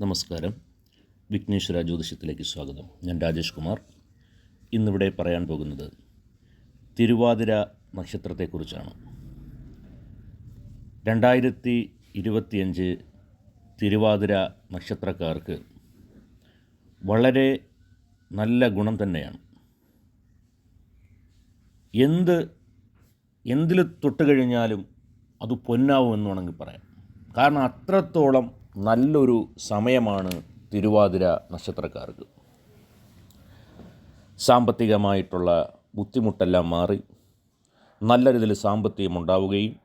നമസ്കാരം. വിഘ്നേശ്വര ജ്യോതിഷത്തിലേക്ക് സ്വാഗതം. ഞാൻ രാജേഷ് കുമാർ. ഇന്നിവിടെ പറയാൻ പോകുന്നത് തിരുവാതിര നക്ഷത്രത്തെക്കുറിച്ചാണ്. രണ്ടായിരത്തി ഇരുപത്തിയഞ്ച് തിരുവാതിര നക്ഷത്രക്കാർക്ക് വളരെ നല്ല ഗുണം തന്നെയാണ്. എന്ത് എന്തിൽ തൊട്ട് കഴിഞ്ഞാലും അത് പൊന്നാവുമെന്ന് വേണമെങ്കിൽ പറയാം. കാരണം അത്രത്തോളം നല്ലൊരു സമയമാണ് തിരുവാതിര നക്ഷത്രക്കാർക്ക്. സാമ്പത്തികമായിട്ടുള്ള ബുദ്ധിമുട്ടെല്ലാം മാറി നല്ല രീതിയിൽ സാമ്പത്തികം ഉണ്ടാവുകയും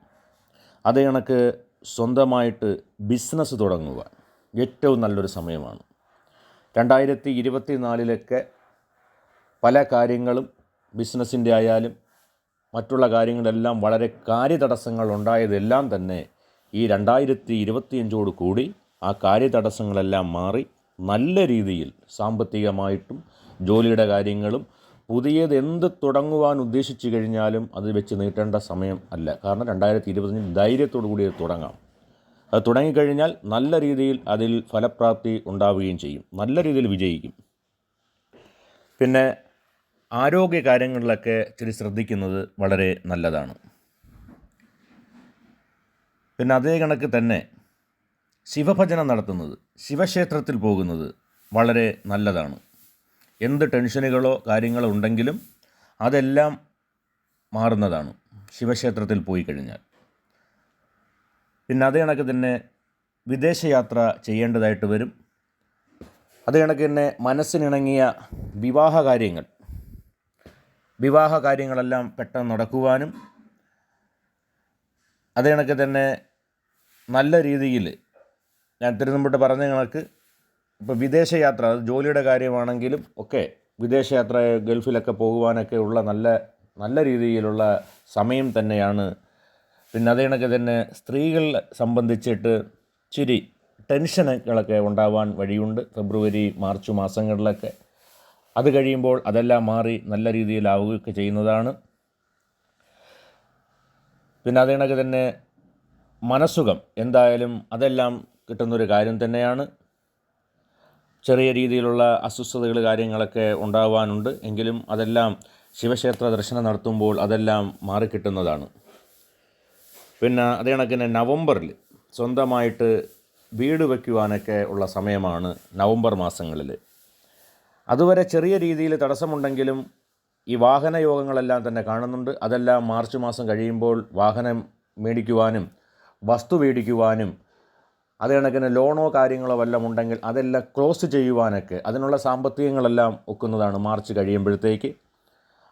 അതേ കണക്ക് സ്വന്തമായിട്ട് ബിസിനസ് തുടങ്ങുക ഏറ്റവും നല്ലൊരു സമയമാണ്. രണ്ടായിരത്തി ഇരുപത്തി നാലിലൊക്കെ പല കാര്യങ്ങളും ബിസിനസ്സിന്റെ ആയാലും മറ്റുള്ള കാര്യങ്ങളെല്ലാം വളരെ കാര്യതടസ്സങ്ങൾ ഉണ്ടായതെല്ലാം തന്നെ ഈ രണ്ടായിരത്തി ഇരുപത്തിയഞ്ചോട് കൂടി ആ കാര്യതടസ്സങ്ങളെല്ലാം മാറി നല്ല രീതിയിൽ സാമ്പത്തികമായിട്ടും ജോലിയുടെ കാര്യങ്ങളും പുതിയത് എന്ത് തുടങ്ങുവാൻ ഉദ്ദേശിച്ചു കഴിഞ്ഞാലും അത് വെച്ച് നീട്ടേണ്ട സമയം അല്ല. കാരണം രണ്ടായിരത്തി ഇരുപത്തഞ്ചിൽ ധൈര്യത്തോടു കൂടി അത് തുടങ്ങാം. അത് തുടങ്ങിക്കഴിഞ്ഞാൽ നല്ല രീതിയിൽ അതിൽ ഫലപ്രാപ്തി ഉണ്ടാവുകയും ചെയ്യും. നല്ല രീതിയിൽ വിജയിക്കും. പിന്നെ ആരോഗ്യ കാര്യങ്ങളിലൊക്കെ ഇച്ചിരി ശ്രദ്ധിക്കുന്നത് വളരെ നല്ലതാണ്. പിന്നെ അതേ കണക്ക് തന്നെ ശിവഭജനം നടത്തുന്നത് ശിവക്ഷേത്രത്തിൽ പോകുന്നത് വളരെ നല്ലതാണ്. എന്ത് ടെൻഷനുകളോ കാര്യങ്ങളോ ഉണ്ടെങ്കിലും അതെല്ലാം മാറുന്നതാണ് ശിവക്ഷേത്രത്തിൽ പോയി കഴിഞ്ഞാൽ. പിന്നെ അതേ കണക്ക് തന്നെ വിദേശയാത്ര ചെയ്യേണ്ടതായിട്ട് വരും. അതേ കണക്ക് തന്നെ മനസ്സിനിണങ്ങിയ വിവാഹ കാര്യങ്ങൾ വിവാഹ കാര്യങ്ങളെല്ലാം പെട്ടെന്ന് നടക്കുവാനും അതേ കണക്ക് തന്നെ നല്ല രീതിയിൽ ഞാൻ തിരുവനന്തപുരത്ത് പറഞ്ഞ കണക്ക്. ഇപ്പോൾ വിദേശയാത്ര അത് ജോലിയുടെ കാര്യമാണെങ്കിലും ഒക്കെ വിദേശയാത്ര ഗൾഫിലൊക്കെ പോകുവാനൊക്കെ ഉള്ള നല്ല നല്ല രീതിയിലുള്ള സമയം തന്നെയാണ്. പിന്നെ അതേ കണക്ക് തന്നെ സ്ത്രീകളെ സംബന്ധിച്ചിട്ട് ഇച്ചിരി ടെൻഷനുകളൊക്കെ ഉണ്ടാവാൻ വഴിയുണ്ട്. ഫെബ്രുവരി മാർച്ച് മാസങ്ങളിലൊക്കെ. അത് കഴിയുമ്പോൾ അതെല്ലാം മാറി നല്ല രീതിയിലാവുകയൊക്കെ ചെയ്യുന്നതാണ്. പിന്നെ അതേ കണക്ക് തന്നെ മനസ്സുഖം എന്തായാലും അതെല്ലാം കിട്ടുന്നൊരു കാര്യം തന്നെയാണ്. ചെറിയ രീതിയിലുള്ള അസ്വസ്ഥതകൾ കാര്യങ്ങളൊക്കെ ഉണ്ടാവാനുണ്ട്. എങ്കിലും അതെല്ലാം ശിവക്ഷേത്ര ദർശനം നടത്തുമ്പോൾ അതെല്ലാം മാറിക്കിട്ടുന്നതാണ്. പിന്നെ അതേ കണക്ക് തന്നെ നവംബറിൽ സ്വന്തമായിട്ട് വീട് വയ്ക്കുവാനൊക്കെ ഉള്ള സമയമാണ് നവംബർ മാസങ്ങളിൽ. അതുവരെ ചെറിയ രീതിയിൽ തടസ്സമുണ്ടെങ്കിലും ഈ വാഹന യോഗങ്ങളെല്ലാം തന്നെ കാണുന്നുണ്ട്. അതെല്ലാം മാർച്ച് മാസം കഴിയുമ്പോൾ വാഹനം മേടിക്കുവാനും വസ്തു മേടിക്കുവാനും അത് കണക്കിന് ലോണോ കാര്യങ്ങളോ വല്ലതും ഉണ്ടെങ്കിൽ അതെല്ലാം ക്ലോസ് ചെയ്യുവാനൊക്കെ അതിനുള്ള സാമ്പത്തികങ്ങളെല്ലാം ഒക്കുന്നതാണ് മാർച്ച് കഴിയുമ്പോഴത്തേക്ക്.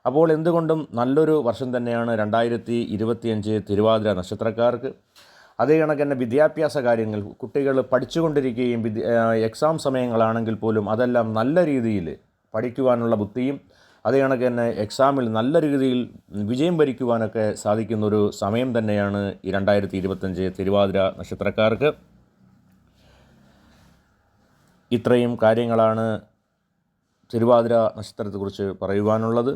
അപ്പോൾ എന്തുകൊണ്ടും നല്ലൊരു വർഷം തന്നെയാണ് രണ്ടായിരത്തി ഇരുപത്തിയഞ്ച് തിരുവാതിര നക്ഷത്രക്കാർക്ക്. അതേ കണക്കന്നെ വിദ്യാഭ്യാസ കാര്യങ്ങൾ കുട്ടികൾ പഠിച്ചുകൊണ്ടിരിക്കുകയും എക്സാം സമയങ്ങളാണെങ്കിൽ പോലും അതെല്ലാം നല്ല രീതിയിൽ പഠിക്കുവാനുള്ള ബുദ്ധിയും അതേ കണക്ക് തന്നെ എക്സാമിൽ നല്ല രീതിയിൽ വിജയം വരിക്കുവാനൊക്കെ സാധിക്കുന്നൊരു സമയം തന്നെയാണ് ഈ രണ്ടായിരത്തി ഇരുപത്തഞ്ച് തിരുവാതിര നക്ഷത്രക്കാർക്ക്. ഇത്രയും കാര്യങ്ങളാണ് തിരുവാതിര നക്ഷത്രത്തെക്കുറിച്ച് പറയുവാനുള്ളത്.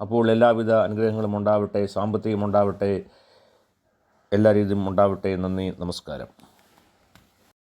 അപ്പോൾ എല്ലാവിധ അനുഗ്രഹങ്ങളും ഉണ്ടാവട്ടെ സാമ്പത്തികം ഉണ്ടാവട്ടെ എല്ലാ രീതിയും ഉണ്ടാവട്ടെ. നന്ദി നമസ്കാരം.